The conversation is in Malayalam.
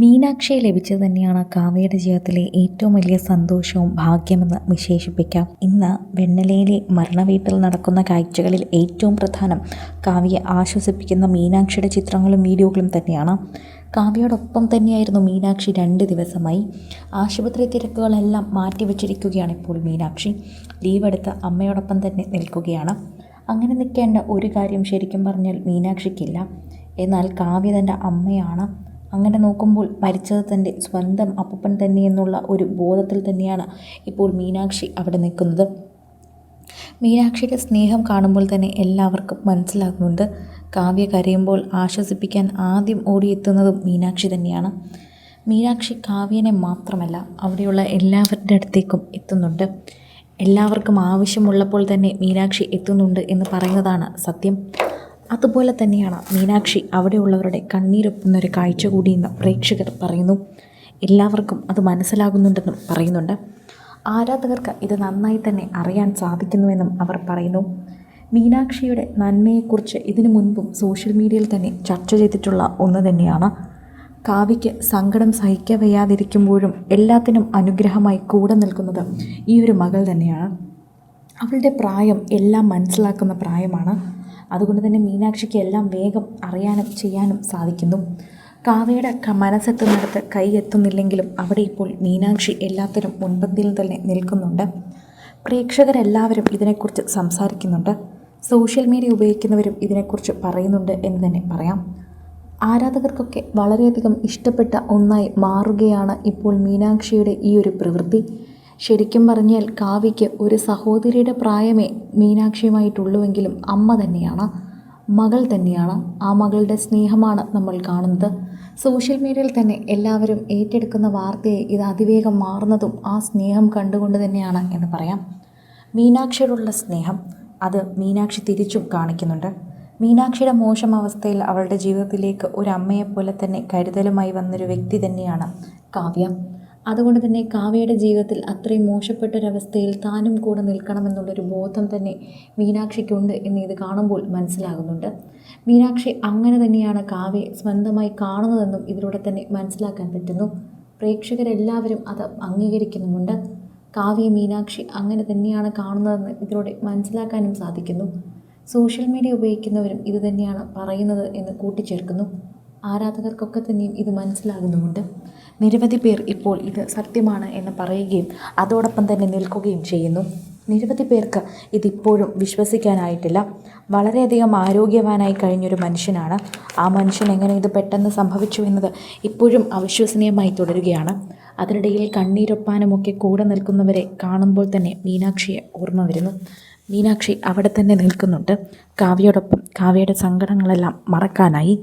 മീനാക്ഷിയെ ലഭിച്ചത് തന്നെയാണ് കാവ്യയുടെ ജീവിതത്തിലെ ഏറ്റവും വലിയ സന്തോഷവും ഭാഗ്യമെന്ന് വിശേഷിപ്പിക്കാം. ഇന്ന് വെണ്ണലയിലെ മരണവീട്ടിൽ നടക്കുന്ന കാഴ്ചകളിൽ ഏറ്റവും പ്രധാനം കാവ്യയെ ആശ്വസിപ്പിക്കുന്ന മീനാക്ഷിയുടെ ചിത്രങ്ങളും വീഡിയോകളും തന്നെയാണ്. കാവ്യയോടൊപ്പം തന്നെയായിരുന്നു മീനാക്ഷി രണ്ട് ദിവസമായി. ആശുപത്രി തിരക്കുകളെല്ലാം മാറ്റിവെച്ചിരിക്കുകയാണ് ഇപ്പോൾ മീനാക്ഷി. ലീവ് എടുത്ത് അമ്മയോടൊപ്പം തന്നെ നിൽക്കുകയാണ്. അങ്ങനെ നിൽക്കേണ്ട ഒരു കാര്യം ശരിക്കും പറഞ്ഞാൽ മീനാക്ഷിക്കില്ല. എന്നാൽ കാവ്യ തന്റെ അമ്മയാണ്. അങ്ങനെ നോക്കുമ്പോൾ മരിച്ചത് തന്റെ സ്വന്തം അപ്പൂപ്പൻ തന്നെയെന്നുള്ള ഒരു ബോധത്തിൽ തന്നെയാണ് ഇപ്പോൾ മീനാക്ഷി അവിടെ നിൽക്കുന്നത്. മീനാക്ഷിയുടെ സ്നേഹം കാണുമ്പോൾ തന്നെ എല്ലാവർക്കും മനസ്സിലാകുന്നുണ്ട്. കാവ്യ കരയുമ്പോൾ ആശ്വസിപ്പിക്കാൻ ആദ്യം ഓടിയെത്തുന്നതും മീനാക്ഷി തന്നെയാണ്. മീനാക്ഷി കാവ്യനെ മാത്രമല്ല അവിടെയുള്ള എല്ലാവരുടെ അടുത്തേക്കും എത്തുന്നുണ്ട്. എല്ലാവർക്കും ആവശ്യമുള്ളപ്പോൾ തന്നെ മീനാക്ഷി എത്തുന്നുണ്ട് എന്ന് പറയുന്നതാണ് സത്യം. അതുപോലെ തന്നെയാണ് മീനാക്ഷി അവിടെയുള്ളവരുടെ കണ്ണീരൊപ്പുന്ന ഒരു കാഴ്ച കൂടിയെന്ന് പ്രേക്ഷകർ പറയുന്നു. എല്ലാവർക്കും അത് മനസ്സിലാകുന്നുണ്ടെന്നും പറയുന്നുണ്ട്. ആരാധകർക്ക് ഇത് നന്നായി തന്നെ അറിയാൻ സാധിക്കുന്നുവെന്നും അവർ പറയുന്നു. മീനാക്ഷിയുടെ നന്മയെക്കുറിച്ച് ഇതിനു മുൻപും സോഷ്യൽ മീഡിയയിൽ തന്നെ ചർച്ച ചെയ്തിട്ടുള്ള ഒന്ന് തന്നെയാണ്. കാവ്യയ്ക്ക് സങ്കടം സഹിക്കവയ്യാതിരിക്കുമ്പോഴും എല്ലാത്തിനും അനുഗ്രഹമായി കൂടെ നിൽക്കുന്നത് ഈ ഒരു മകൾ തന്നെയാണ്. അവളുടെ പ്രായം എല്ലാം മനസ്സിലാക്കുന്ന പ്രായമാണ്. അതുകൊണ്ട് തന്നെ മീനാക്ഷിക്ക് എല്ലാം വേഗം അറിയാനും ചെയ്യാനും സാധിക്കുന്നു. കാവ്യയുടെ ക- മനസ്സെത്തുന്നിടത്ത് കൈ എത്തുന്നില്ലെങ്കിലും അവിടെ ഇപ്പോൾ മീനാക്ഷി എല്ലാത്തിനും മുൻപന്തിയിൽ തന്നെ നിൽക്കുന്നുണ്ട്. പ്രേക്ഷകരെല്ലാവരും ഇതിനെക്കുറിച്ച് സംസാരിക്കുന്നുണ്ട്. സോഷ്യൽ മീഡിയ ഉപയോഗിക്കുന്നവരും ഇതിനെക്കുറിച്ച് പറയുന്നുണ്ട് എന്ന് തന്നെ പറയാം. ആരാധകർക്കൊക്കെ വളരെയധികം ഇഷ്ടപ്പെട്ട ഒന്നായി മാറുകയാണ് ഇപ്പോൾ മീനാക്ഷിയുടെ ഈ ഒരു പ്രവൃത്തി. ശരിക്കും പറഞ്ഞാൽ കാവ്യയ്ക്ക് ഒരു സഹോദരിയുടെ പ്രായമേ മീനാക്ഷിയുമായിട്ടുള്ളൂവെങ്കിലും അമ്മ തന്നെയാണ് മകൾ തന്നെയാണ് ആ മകളുടെ സ്നേഹമാണ് നമ്മൾ കാണുന്നത്. സോഷ്യൽ മീഡിയയിൽ തന്നെ എല്ലാവരും ഏറ്റെടുക്കുന്ന വാർത്തയെ ഇത് അതിവേഗം മാറുന്നതും ആ സ്നേഹം കണ്ടുകൊണ്ട് തന്നെയാണ് എന്ന് പറയാം. മീനാക്ഷിയോടുള്ള സ്നേഹം അത് മീനാക്ഷി തിരിച്ചും കാണിക്കുന്നുണ്ട്. മീനാക്ഷിയുടെ മോശം അവസ്ഥയിൽ അവളുടെ ജീവിതത്തിലേക്ക് ഒരു അമ്മയെപ്പോലെ തന്നെ കരുതലുമായി വന്നൊരു വ്യക്തി തന്നെയാണ് കാവ്യ. അതുകൊണ്ട് തന്നെ കാവ്യയുടെ ജീവിതത്തിൽ അത്രയും മോശപ്പെട്ടൊരവസ്ഥയിൽ താനും കൂടെ നിൽക്കണമെന്നുള്ളൊരു ബോധം തന്നെ മീനാക്ഷിക്കുണ്ട് എന്ന് ഇത് കാണുമ്പോൾ മനസ്സിലാകുന്നുണ്ട്. മീനാക്ഷി അങ്ങനെ തന്നെയാണ് കാവ്യ സ്വന്തമായി കാണുന്നതെന്നും ഇതിലൂടെ തന്നെ മനസ്സിലാക്കാൻ പറ്റുന്നു. പ്രേക്ഷകരെല്ലാവരും അത് അംഗീകരിക്കുന്നുമുണ്ട്. കാവ്യ മീനാക്ഷി അങ്ങനെ തന്നെയാണ് കാണുന്നതെന്ന് ഇതിലൂടെ മനസ്സിലാക്കാനും സാധിക്കുന്നു. സോഷ്യൽ മീഡിയ ഉപയോഗിക്കുന്നവരും ഇതുതന്നെയാണ് പറയുന്നത് എന്ന് കൂട്ടിച്ചേർക്കുന്നു. ആരാധകർക്കൊക്കെ തന്നെയും ഇത് മനസ്സിലാകുന്നുമുണ്ട്. നിരവധി പേർ ഇപ്പോൾ ഇത് സത്യമാണ് എന്ന് പറയുകയും അതോടൊപ്പം തന്നെ നിൽക്കുകയും ചെയ്യുന്നു. നിരവധി പേർക്ക് ഇതിപ്പോഴും വിശ്വസിക്കാനായിട്ടില്ല. വളരെയധികം ആരോഗ്യവാനായി കഴിഞ്ഞൊരു മനുഷ്യനാണ്. ആ മനുഷ്യൻ എങ്ങനെ ഇത് പെട്ടെന്ന് സംഭവിച്ചു എന്നത് ഇപ്പോഴും അവിശ്വസനീയമായി തുടരുകയാണ്. അതിനിടയിൽ കണ്ണീരൊപ്പാനുമൊക്കെ കൂടെ നിൽക്കുന്നവരെ കാണുമ്പോൾ തന്നെ മീനാക്ഷിയെ ഓർമ്മ വരുന്നു. മീനാക്ഷി അവിടെ തന്നെ നിൽക്കുന്നുണ്ട്. കാവ്യയോടൊപ്പം കാവ്യയുടെ സങ്കടങ്ങളെല്ലാം മറക്കാനായി.